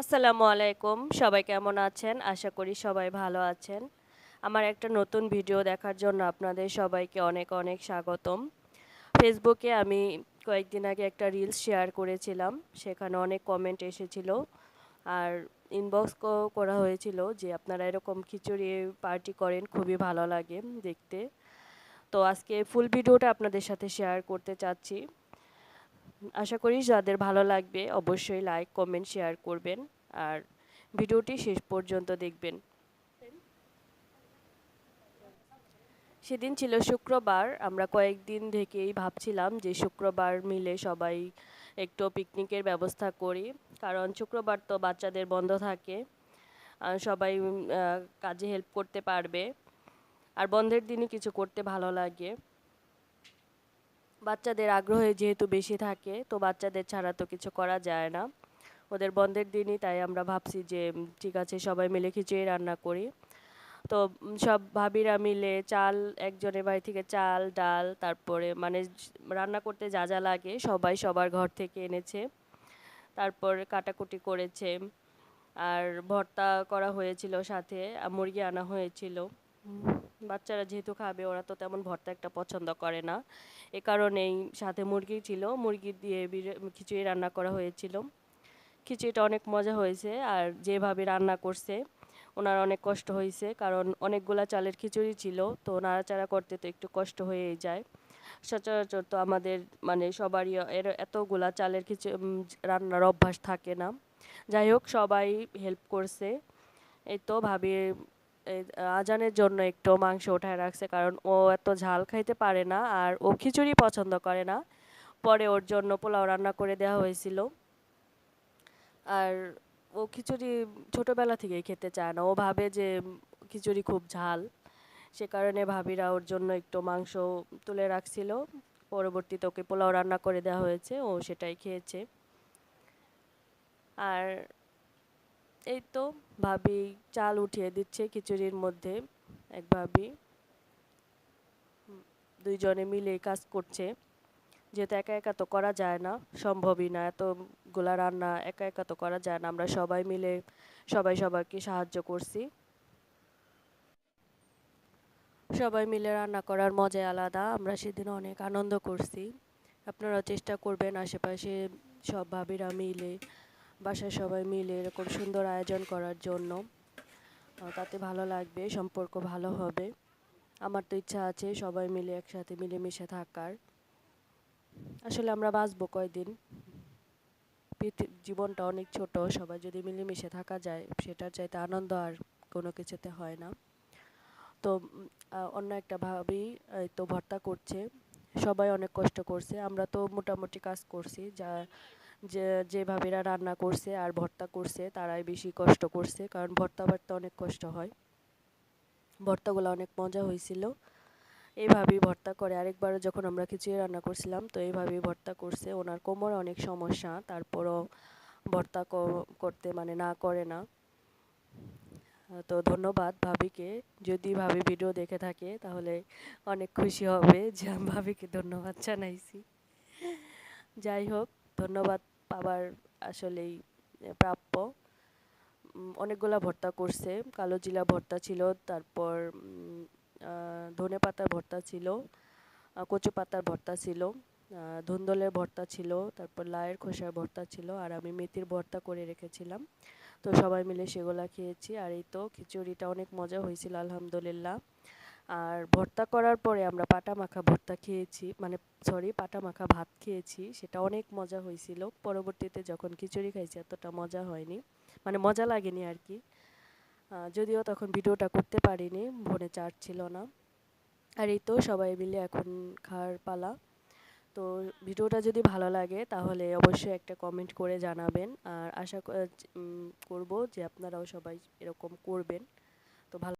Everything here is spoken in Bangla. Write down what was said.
আসসালামু আলাইকুম। সবাই কেমন আছেন? আশা করি সবাই ভালো আছেন। আমার একটা নতুন ভিডিও দেখার জন্য আপনাদের সবাইকে অনেক অনেক স্বাগতম। ফেসবুকে আমি কয়েকদিন আগে একটা রিলস শেয়ার করেছিলাম। সেখানে অনেক কমেন্ট এসেছিল। আর ইনবক্স করা হয়েছিল যে আপনারা এরকম খিচুড়ি পার্টি করেন, খুবই ভালো লাগে দেখতে। তো আজকে ফুল ভিডিওটা আপনাদের সাথে শেয়ার করতে চাচ্ছি। আশা করি যাদের ভালো লাগবে অবশ্যই লাইক কমেন্ট শেয়ার করবেন। আর ভিডিওটি শেষ পর্যন্ত দেখবেন। সেদিন ছিল শুক্রবার, আমরা কয়েকদিন থেকেই ভাবছিলাম যে শুক্রবার মিলে সবাই একটু পিকনিকের ব্যবস্থা করি, কারণ শুক্রবার তো বাচ্চাদের বন্ধ থাকে সবাই কাজে হেল্প করতে পারবে। আর বন্ধের দিনে কিছু করতে ভালো লাগে। বাচ্চাদের আগ্রহে যেহেতু বেশি থাকে, তো বাচ্চাদের ছাড়া তো কিছু করা যায় না। ওদের বন্ধের দিনই তাই আমরা ভাবছি যে ঠিক আছে, সবাই মিলে খিচুড়ি রান্না করি। তো সব ভাবিরা মিলে চাল, একজনের বাড়ি থেকে চাল, ডাল, তারপরে মানে রান্না করতে যা যা লাগে সবাই সবার ঘর থেকে এনেছে। তারপর কাটাকুটি করেছে। আর ভর্তা করা হয়েছিল সাথে মুরগি আনা হয়েছিল। বাচ্চারা যেহেতু খাবে, ওরা তো তেমন ভর্তা একটা পছন্দ করে না। এ কারণেই সাথে মুরগি ছিল। মুরগি দিয়ে খিচুড়ি রান্না করা হয়েছিল। খিচুড়িটা অনেক মজা হয়েছে আর যেভাবে রান্না করছে, ওনার অনেক কষ্ট হয়েছে কারণ অনেকগুলা চালের খিচুড়ি ছিল, তো নাড়াচাড়া করতে তো একটু কষ্ট হয়েই যায়। সচরাচর তো আমাদের মানে সবারই এর, এতগুলা চালের খিচুড়ি রান্নার অভ্যাস থাকে না। যাই হোক, সবাই হেল্প করছে। এই তো ভাবি আজানের জন্য একটু মাংস উঠায় রাখছে, কারণ ও এত ঝাল খাইতে পারে না আর ও খিচুড়ি পছন্দ করে না। পরে ওর জন্য পোলাও রান্না করে দেওয়া হয়েছিল। আর ও খিচুড়ি ছোটোবেলা থেকেই খেতে চায় না। ও ভাবে যে খিচুড়ি খুব ঝাল। সে কারণে ভাবিরা ওর জন্য একটু মাংস তুলে রাখছিল। পরবর্তীতে ওকে পোলাও রান্না করে দেওয়া হয়েছে, ও সেটাই খেয়েছে। আর এই তো ভাবি চাল উঠিয়ে দিচ্ছে খিচুড়ির মধ্যে, এক ভাবি। দুইজনে মিলে কাজ করছে। যেহেতু একা একা তো করা যায় না, সম্ভবই না, এতগুলা রান্না একা একা তো করা যায় না, আমরা সবাই মিলে সবাই সবাইকে সাহায্য করছি। সবাই মিলে রান্না করার মজাই আলাদা, আমরা সেদিন অনেক আনন্দ করছি। আপনারা চেষ্টা করবেন আশেপাশে সব ভাবিরা মিলে বাসায় সবাই মিলে এরকম সুন্দর আয়োজন করার জন্য। তাতে ভালো লাগবে, সম্পর্ক ভালো হবে। আমার তো ইচ্ছা আছে সবাই মিলে একসাথে মিলেমিশে থাকার। আসলে আমরা বাঁচবো কয়দিন? জীবনটা অনেক ছোট, সবাই যদি মিলেমিশে থাকা যায়, সেটার চাইতে আনন্দ আর কোনো কিছুতে হয় না। তো অন্য একটা ভাবি তো ভর্তা করছে। সবাই অনেক কষ্ট করছে। আমরা তো মোটামুটি কাজ করছি, যা যে যে ভাবিরা রান্না করছে আর ভর্তা করছে, তারাই বেশি কষ্ট করছে। কারণ ভর্তা ভর্তা অনেক কষ্ট হয়। ভর্তাগুলো অনেক মজা হয়েছিল। এইভাবেই ভর্তা করে। আরেকবার যখন আমরা খিচুড়ি রান্না করছিলাম, তো এইভাবেই ভর্তা করছে। ওনার কোমরে অনেক সমস্যা, তারপরও ভর্তা করতে মানে না করে না। তো ধন্যবাদ ভাবিকে। যদি ভাবি ভিডিও দেখে থাকে, তাহলে অনেক খুশি হবে যে আমি ভাবিকে ধন্যবাদ জানাইছি। যাই হোক। ধন্যবাদ পাবার আসলেই প্রাপ্য। অনেকগুলা ভর্তা করছে। কালো জিলা ভর্তা ছিল, তারপর ধনে পাতার ভর্তা ছিল কচু পাতার ভর্তা ছিল ধুন্দলের ভর্তা ছিল, তারপর লায়ের খোসার ভর্তা ছিল, আর আমি মেথির ভর্তা করে রেখেছিলাম। তো সবাই মিলে সেগুলা খেয়েছি, আর এই তো খিচুড়িটা অনেক মজা হয়েছিল, আলহামদুলিল্লাহ। আর ভর্তা করার পরে আমরা পাটা মাখা ভর্তা খেয়েছি মানে সরি পাটা মাখা ভাত খেয়েছি, সেটা অনেক মজা হয়েছিল। পরবর্তীতে যখন খিচুড়ি খাইছি, এতটা মজা হয়নি মানে মজা লাগেনি আর কি। যদিও তখন ভিডিওটা করতে পারিনি ফোনে চার্জ ছিল না। আর এই তো সবাই মিলে এখন খাওয়ার পালা। তো ভিডিওটা যদি ভালো লাগে, তাহলে অবশ্যই একটা কমেন্ট করে জানাবেন। আর আশা করব যে আপনারাও সবাই এরকম করবেন। তো ভালো